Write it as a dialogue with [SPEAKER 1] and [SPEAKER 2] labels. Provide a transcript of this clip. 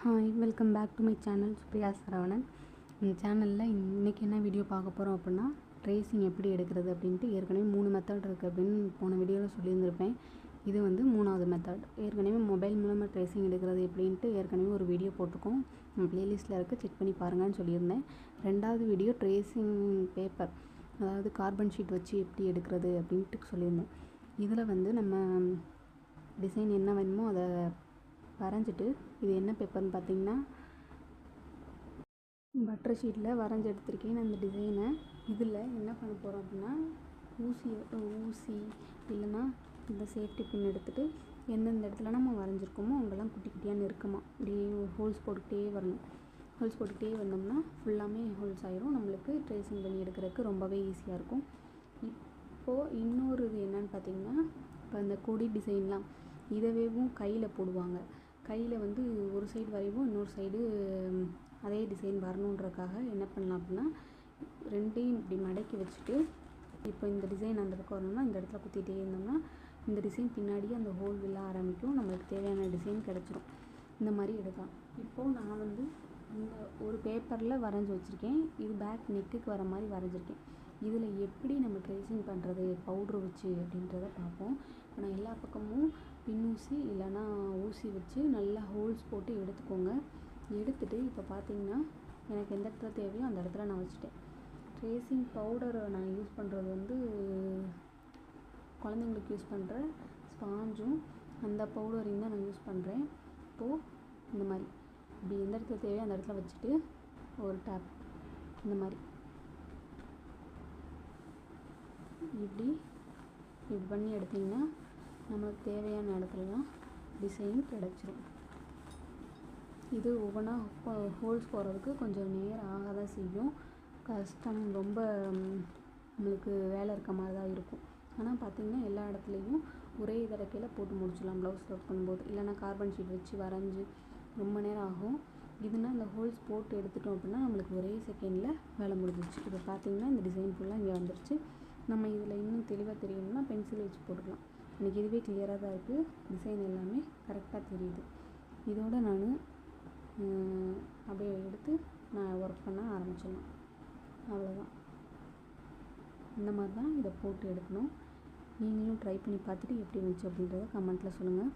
[SPEAKER 1] Hi welcome back to my channel Supriya Saravanan இந்த சேனலில் இன்றைக்கி என்ன வீடியோ பார்க்க போகிறோம் அப்படின்னா ட்ரேசிங் எப்படி எடுக்கிறது அப்படின்ட்டு ஏற்கனவே மூணு மெத்தட் இருக்குது அப்படின்னு போன வீடியோவில் சொல்லியிருந்திருப்பேன். இது வந்து மூணாவது மெத்தட் ஏற்கனவே மொபைல் மூலமாக ட்ரேசிங் எடுக்கிறது எப்படின்ட்டு ஏற்கனவே ஒரு வீடியோ போட்டிருக்கோம். நம்ம ப்ளேலிஸ்ட்டில் இருக்குது செக் பண்ணி பாருங்கன்னு சொல்லியிருந்தேன். ரெண்டாவது வீடியோ ட்ரேசிங் பேப்பர் அதாவது கார்பன் ஷீட் வச்சு எப்படி எடுக்கிறது அப்படின்ட்டு சொல்லியிருந்தேன். இதில் வந்து நம்ம டிசைன் என்ன வேணுமோ அதை வரைஞ்சிட்டு இது என்ன பேப்பர்னு பார்த்தீங்கன்னா பட்டர் ஷீட்டில் வரைஞ்சி எடுத்திருக்கேன் அந்த டிசைனை இதில் என்ன பண்ண போகிறோம் அப்படின்னா ஊசி ஊசி இல்லைன்னா இந்த சேஃப்டி பின் எடுத்துகிட்டு எந்தெந்த இடத்துல நம்ம வரைஞ்சிருக்கோமோ அங்கெல்லாம் குட்டி குட்டியாக நெருக்கமாக இப்படியே ஹோல்ஸ் போட்டுக்கிட்டே வரணும். ஹோல்ஸ் போட்டுக்கிட்டே வந்தோம்னா ஃபுல்லாமே ஹோல்ஸ் ஆயிரும். நம்மளுக்கு ட்ரேசிங் பண்ணி எடுக்கிறதுக்கு ரொம்பவே ஈஸியாக இருக்கும். இப்போது இன்னொரு இது என்னன்னு பார்த்தீங்கன்னா இப்போ அந்த கொடி டிசைன்லாம் இதவேவும் கையில் போடுவாங்க. கையில் வந்து ஒரு சைடு வரைவோம் இன்னொரு சைடு அதே டிசைன் வரணுன்றக்காக என்ன பண்ணலாம் அப்படின்னா ரெண்டையும் இப்படி மடக்கி வச்சுட்டு இப்போ இந்த டிசைன் அந்த பக்கம் வரணும்னா இந்த இடத்துல குத்திட்டே இருந்தோம்னா இந்த டிசைன் பின்னாடியே அந்த ஹோல் வில்ல ஆரம்பிக்கும். நம்மளுக்கு தேவையான டிசைன் கிடச்சிரும். இந்த மாதிரி எடுக்கலாம். இப்போது நான் வந்து இந்த ஒரு பேப்பரில் வரைஞ்சி வச்சுருக்கேன். இது பேக் நெக்குக்கு வர மாதிரி வரைஞ்சிருக்கேன். இதில் எப்படி நம்ம ட்ரேசிங் பண்ணுறது பவுட்ரு வச்சு அப்படின்றத பார்ப்போம். இப்போ நான் எல்லா பக்கமும் பின்னூசி இல்லைன்னா ஊசி வச்சு நல்லா ஹோல்ஸ் போட்டு எடுத்துக்கோங்க. எடுத்துகிட்டு இப்போ பார்த்தீங்கன்னா எனக்கு எந்த இடத்துல தேவையோ அந்த இடத்துல நான் வச்சுட்டேன். ட்ரேசிங் பவுடரை நான் யூஸ் பண்ணுறது வந்து குழந்தைங்களுக்கு யூஸ் பண்ணுற ஸ்பாஞ்சும் அந்த பவுடரையும் தான் நான் யூஸ் பண்ணுறேன் இப்போது இந்த மாதிரி. இப்படி எந்த இடத்துல தேவையோ அந்த இடத்துல வச்சுட்டு ஒரு டேப் இந்த மாதிரி. இப்படி இப்படி பண்ணி எடுத்திங்கன்னா நமக்கு தேவையான இடத்துலலாம் டிசைன் கிடச்சிரும். இது ஒவ்வொன்றா ஹோல்ஸ் போடுறதுக்கு கொஞ்சம் நேரம் ஆக தான் செய்யும். கஷ்டம் ரொம்ப நம்மளுக்கு வேலை இருக்க மாதிரி தான் இருக்கும். ஆனால் பார்த்திங்கன்னா எல்லா இடத்துலையும் ஒரே தடக்கையில் போட்டு முடிச்சிடலாம். ப்ளவுஸ் ஒர்க் பண்ணும்போது. இல்லைனா கார்பன் ஷீட் வச்சு வரைஞ்சி ரொம்ப நேரம் ஆகும். இதுனா இந்த ஹோல்ஸ் போட்டு எடுத்துட்டோம் அப்படின்னா நம்மளுக்கு ஒரே செகண்டில் வேலை முடிஞ்சிச்சு இப்போ பார்த்திங்கன்னா இந்த டிசைன் ஃபுல்லாக இங்கே வந்துருச்சு. நம்ம இதில் இன்னும் தெளிவாக தெரியணும்னா பென்சில் வச்சு போட்டுக்கலாம். எனக்கு இதுவே கிளியராக தான் இருக்குது டிசைன் எல்லாமே கரெக்டாக தெரியுது. இதோடு நான் அப்படியே எடுத்து நான் ஒர்க் பண்ண ஆரம்பிச்சிடலாம். அவ்வளோதான் இந்த மாதிரி தான் இதை போட்டு எடுக்கணும். நீங்களும் ட்ரை பண்ணி பார்த்துட்டு எப்படி இருந்துச்சு அப்படின்றத கமெண்ட்டில் சொல்லுங்கள்